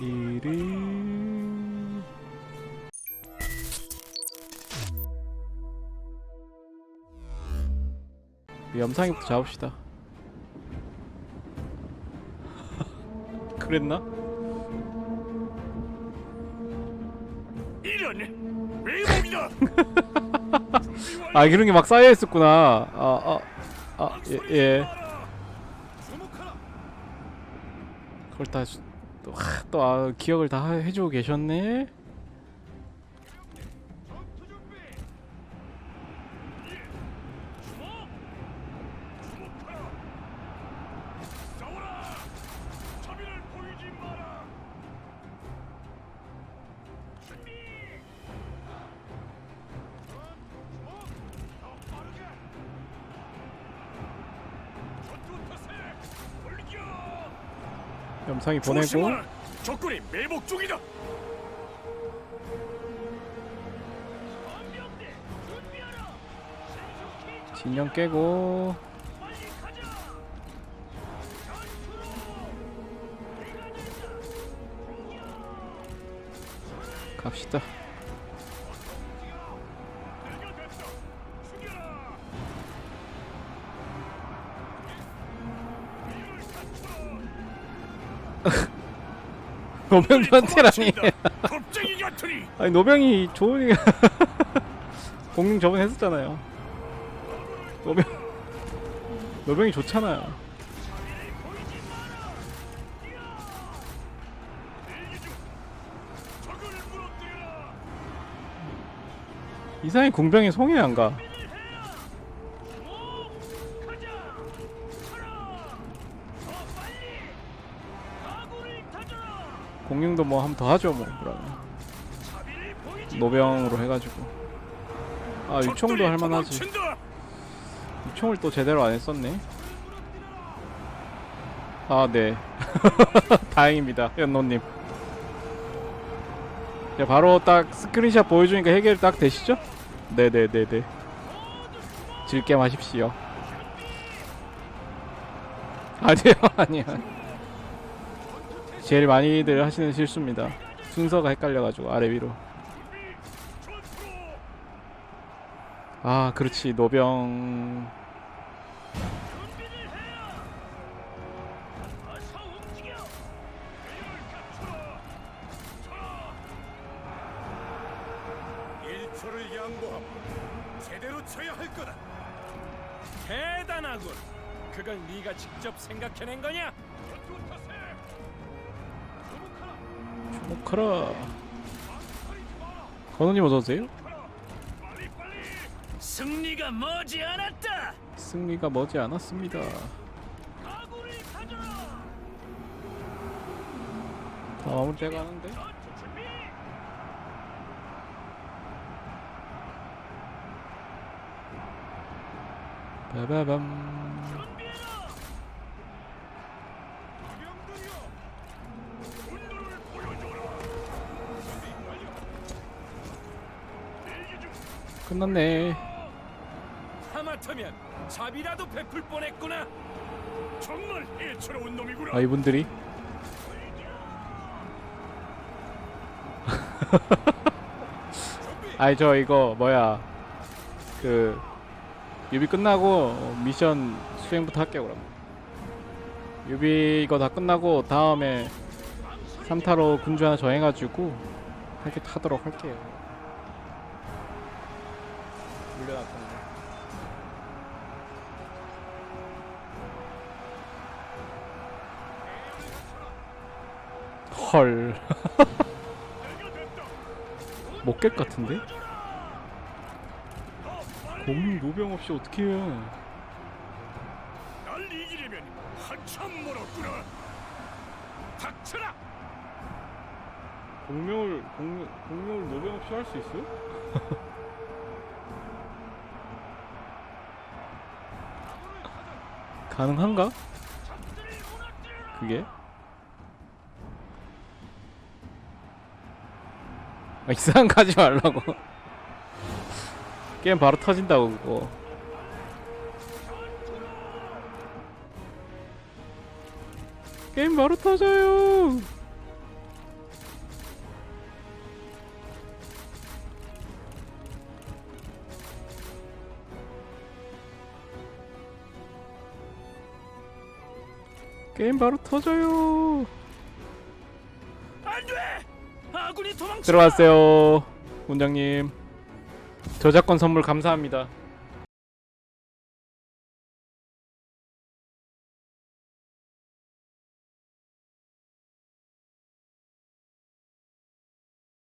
띠리 염상이부터 잡읍시다 그랬나? 이런. 아 이런 게 막 쌓여 있었구나. 아, 아, 아, 예, 예. 주목하라. 그걸 다, 주- 또, 하, 또, 아, 기억을 다 하- 해주고 계셨네? 염상이 보내고. 적군이 매복 중이다. 진영 깨고. 갑시다. 겁쟁이 같으니 아니, 노병이 좋으니까. 공룡 저번에 했었잖아요. 노병, 노병이 좋잖아요. 이상히 공병이 송해 안 가. 오, 가자. 쳐라. 더 빨리. 가구를 다져라. 공룡도 뭐 한 번 더 하죠, 뭐, 그러면. 노병으로 해가지고. 아, 유총도 할만하지. 유총을 또 제대로 안 했었네. 아, 네. 다행입니다, 연노님. 자, 바로 딱 스크린샷 보여주니까 해결 딱 되시죠? 네네네네. 즐게 마십시오. 아니요, 아니요. 제일 많이들 하시는 실수입니다. 순서가 헷갈려가지고 아래 위로. 아, 그렇지 노병. 준비를 해라. 어서 움직여. 배를 갖춰라. 쳐라. 1초를 양보하고 제대로 쳐야 할 거다. 대단하군. 그걸 네가 직접 생각해낸 거냐? 망설이지 마라. 건우님 어서 오세요. 빨리 빨리. 승리가 머지 않았다. 승리가 머지 않았습니다. 다. 전투 준비. 빠바밤. 끝났네. 하마터면 잡이라도 베풀 뻔했구나. 정말 애처로운 놈이구나. 아 이분들이 아이 저 이거 뭐야 그 유비 끝나고 미션 수행부터 할게요 그럼 유비 이거 다 끝나고 다음에 3타로 군주 하나 정해가지고 이렇게 타도록 할게요 물려놨던데 헐 것 같은데? 공룡 노병 없이 어떻게 해요 날 이기려면 한참 멀었구나. 닥쳐라. 공룡을 공룡, 공룡을 노병 없이 할 수 있어요? 가능한가? 그게? 아, 이상한 거 하지 말라고 게임 바로 터진다고 그거 게임 바로 터져요 게임 바로 터져요. 안 돼! 아군이 도망쳐! 들어왔어요, 원장님. 저작권 선물 감사합니다.